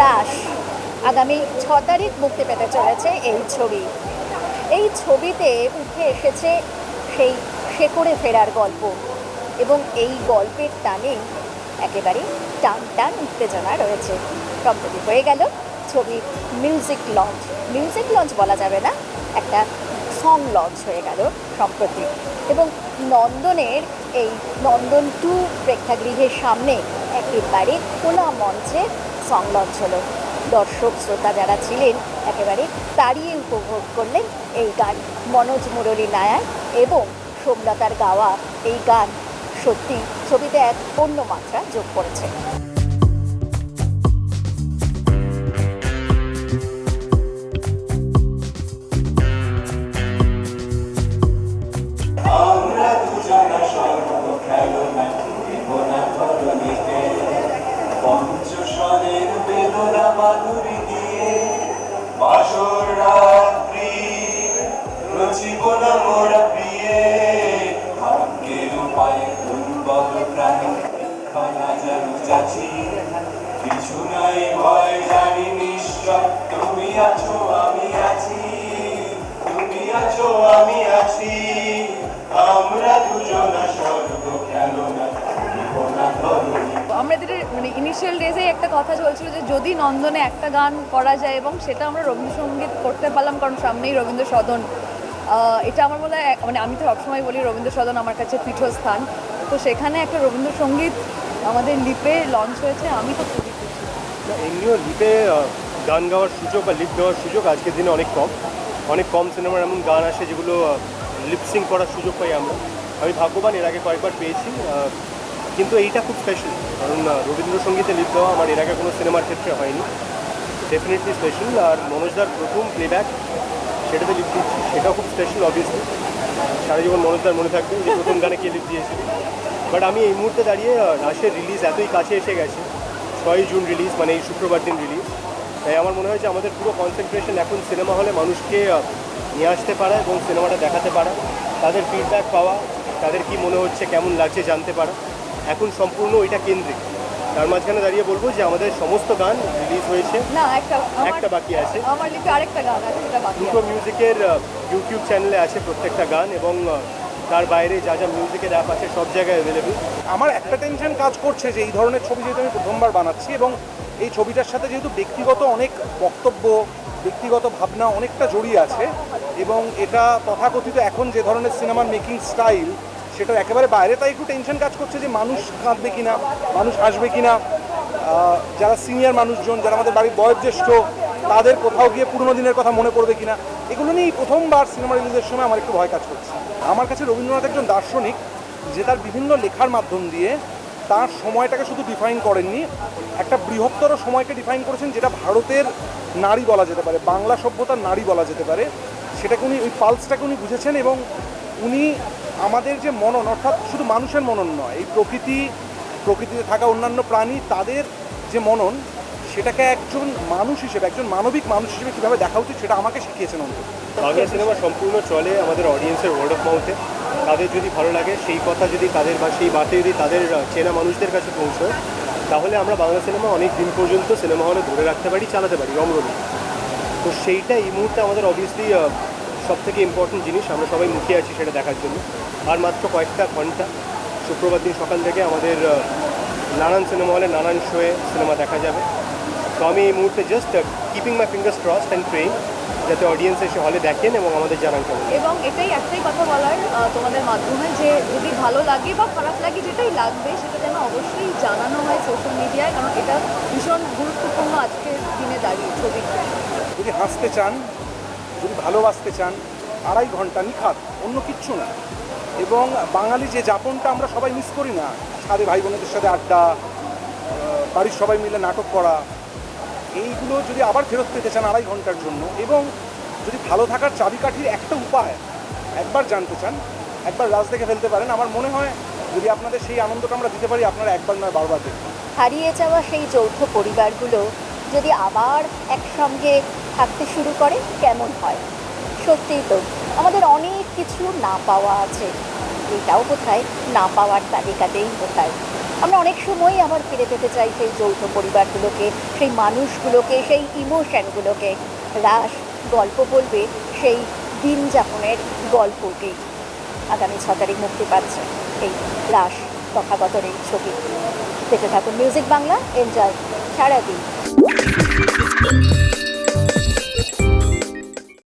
দাস। আগামী ছ তারিখ মুক্তি পেতে চলেছে এই ছবি। এই ছবিতে উঠে এসেছে সেই শেকড়ে ফেরার গল্প এবং এই গল্পের টানে একেবারে টান টান উত্তেজনা রয়েছে। সম্প্রতি হয়ে গেল ছবি মিউজিক লঞ্চ মিউজিক লঞ্চ বলা যাবে না, একটা সং লঞ্চ হয়ে গেল সম্প্রতি। এবং নন্দনের এই নন্দন টু প্রেক্ষাগৃহের সামনে একেবারে খোলা মঞ্চে সং লঞ্চ হলো দর্শক, শ্রোতা যারা ছিলেন, একেবারে তাড়িয়ে উপভোগ করলেন এই গান মনোজ মুরলী নায়ার এবং সোমলতার গাওয়া এই গান। সত্যি, ছবিতে এক অন্য মাত্রা যোগ করেছে। আমাদের মানে ইনিশিয়াল ডেজে একটা কথা চলছিল যে যদি নন্দনে একটা গান করা যায় এবং সেটা আমরা রবীন্দ্রসঙ্গীত করতে পারলাম, কারণ সামনেই রবীন্দ্র সদন এটা আমার মনে হয় মানে আমি তো সবসময় বলি রবীন্দ্র সদন আমার কাছে পীঠস্থান। তো সেখানে একটা রবীন্দ্রসঙ্গীত আমাদের লিপে লঞ্চ হয়েছে, আমি তো খুবই এমনিও লিপে গান গাওয়ার সুযোগ বা লিপ দেওয়ার সুযোগ আজকের দিনে অনেক কম। অনেক কম সিনেমার এমন গান আসে যেগুলো লিপসিং করার সুযোগ পাই আমরা। আমি ভাগ্যবান, এর আগে কয়েকবার পেয়েছি কিন্তু এইটা খুব স্পেশাল কারণ রবীন্দ্রসঙ্গীতে লিপ দেওয়া আমার এর আগে কোনো সিনেমার ক্ষেত্রে হয়নি। ডেফিনেটলি স্পেশাল আর মনোজদার প্রথম প্লেব্যাক সেটাতে লিপ দিচ্ছি, সেটাও খুব স্পেশাল অবভিয়াসলি সারা জীবন মনোজদার মনে থাকবে যে প্রথম গানে কে লিপ দিয়েছিল। বাট আমি এই মুহূর্তে দাঁড়িয়ে রাশের রিলিজ এতই কাছে এসে গেছে ছয়ই জুন রিলিজ মানে এই শুক্রবার দিন রিলিজ তাই আমার মনে হয় যে আমাদের পুরো কনসেন্ট্রেশন এখন সিনেমা হলে মানুষকে নিয়ে আসতে পারা এবং সিনেমাটা দেখাতে পারা। তাদের ফিডব্যাক পাওয়া তাদের কি মনে হচ্ছে কেমন লাগছে জানতে পারা। এখন সম্পূর্ণ ওইটা কেন্দ্রিক। তার মাঝখানে দাঁড়িয়ে বলব যে আমাদের সমস্ত গান রিলিজ হয়েছে। না একটা একটা বাকি আছে। আমার আরেকটা গান আছে সেটা বাকি দুটো মিউজিকের ইউটিউব চ্যানেলে আছে প্রত্যেকটা গান এবং তার বাইরে যা যা মিউজিকের অ্যাপ আছে সব জায়গায় অ্যাভেলেবেল আমার একটা টেনশন কাজ করছে যে এই ধরনের ছবি যেহেতু আমি প্রথমবার বানাচ্ছি এবং এই ছবিটার সাথে যেহেতু ব্যক্তিগত অনেক বক্তব্য, ব্যক্তিগত ভাবনা অনেকটা জড়িয়ে আছে এবং এটা তথাকথিত এখন যে ধরনের সিনেমার মেকিং স্টাইল সেটা একেবারে বাইরে, তাই একটু টেনশন কাজ করছে যে মানুষ কাঁদবে কিনা, মানুষ হাসবে কিনা। যারা সিনিয়র মানুষজন, যারা আমাদের বাড়ির বয়োজ্যেষ্ঠ, তাদের কোথাও গিয়ে পুরোনো দিনের কথা মনে পড়বে কিনা। এগুলো নিয়েই প্রথমবার সিনেমা রিলিজের সময় আমার একটু ভয় কাজ করছে। আমার কাছে রবীন্দ্রনাথ একজন দার্শনিক, যে তার বিভিন্ন লেখার মাধ্যম দিয়ে তার সময়টাকে শুধু ডিফাইন করেননি, একটা বৃহত্তর সময়কে ডিফাইন করেছেন যেটা ভারতের নারী বলা যেতে পারে, বাংলা সভ্যতার নারী বলা যেতে পারে। সেটাকে উনি, ওই পালসটাকে উনি বুঝেছেন এবং উনি আমাদের যে মনন, অর্থাৎ শুধু মানুষের মনন নয়, এই প্রকৃতি, প্রকৃতিতে থাকা অন্যান্য প্রাণী, তাদের যে মনন সেটাকে একজন মানুষ হিসেবে একজন মানবিক মানুষ হিসেবে কীভাবে দেখা উচিত সেটা আমাকে শিখিয়েছেন অন্তত। বাংলা সিনেমা সম্পূর্ণ চলে আমাদের অডিয়েন্সের ওয়ার্ড অফ মাউথে তাদের যদি ভালো লাগে সেই কথা যদি তাদের বা সেই বার্তা যদি তাদের চেনা মানুষদের কাছে পৌঁছয় তাহলে আমরা বাংলা সিনেমা অনেক দিন পর্যন্ত সিনেমা হলে ধরে রাখতে পারি চালাতে পারি রমরমি তো সেইটা এই মুহূর্তে আমাদের অবভিয়াসলি সব থেকে ইম্পর্টেন্ট জিনিস আমরা সবাই মুখে আছি সেটা দেখার জন্য। আর মাত্র কয়েকটা ঘণ্টা। শুক্রবার দিন সকাল থেকে আমাদের নানান সিনেমা হলে নানান শোয়ে সিনেমা দেখা যাবে। তো আমি এই মুহূর্তে just keeping my fingers crossed and praying যাতে অডিয়েন্স এসে হলে দেখেন এবং আমাদের জানান কেমন। এবং এটাই একটাই কথা বলার তোমাদের মাধ্যমে যে যদি ভালো লাগে বা খারাপ লাগে যেটাই লাগবে সেটা যেন অবশ্যই জানানো হয় সোশ্যাল মিডিয়ায় কারণ এটা ভীষণ গুরুত্বপূর্ণ আজকের দিনে দাঁড়িয়ে ছবি। যদি হাসতে চান যদি ভালোবাসতে চান আড়াই ঘণ্টা নিখাত অন্য কিচ্ছু না। এবং বাঙালি যে যাপনটা আমরা সবাই মিস করি না সাথে ভাই বোনদের সাথে আড্ডা বাড়ির সবাই মিলে নাটক করা এইগুলো যদি আবার ফেরত পেতে চান আড়াই ঘণ্টার জন্য এবং যদি ভালো থাকার চাবিকাঠির একটা উপায় একবার জানতে চান, একবার রাজ দেখে ফেলতে পারেন, আমার মনে হয় যদি আপনাদের সেই আনন্দটা আমরা দিতে পারি, আপনারা একবার নয়, বারবার দেখবেন হারিয়ে যাওয়া সেই যৌথ পরিবারগুলো যদি আবার একসঙ্গে থাকতে শুরু করে, কেমন হয়? সত্যিই তো, আমাদের অনেক কিছু না পাওয়া আছে। এটাও কোথায় না পাওয়ার তালিকাতেই কোথায় আমরা অনেক সময়ই আবার ফিরে পেতে চাই সেই যৌথ পরিবারগুলোকে, সেই মানুষগুলোকে, সেই ইমোশনগুলোকে। রাস গল্প বলবে সেই দিন যাপনের গল্পকেই আগামী ছ তারিখ মুক্তি পাচ্ছে এই রাস তথাগতর এই ছবি। দেখতে থাকুন মিউজিক বাংলা এনজয় সারাদিন।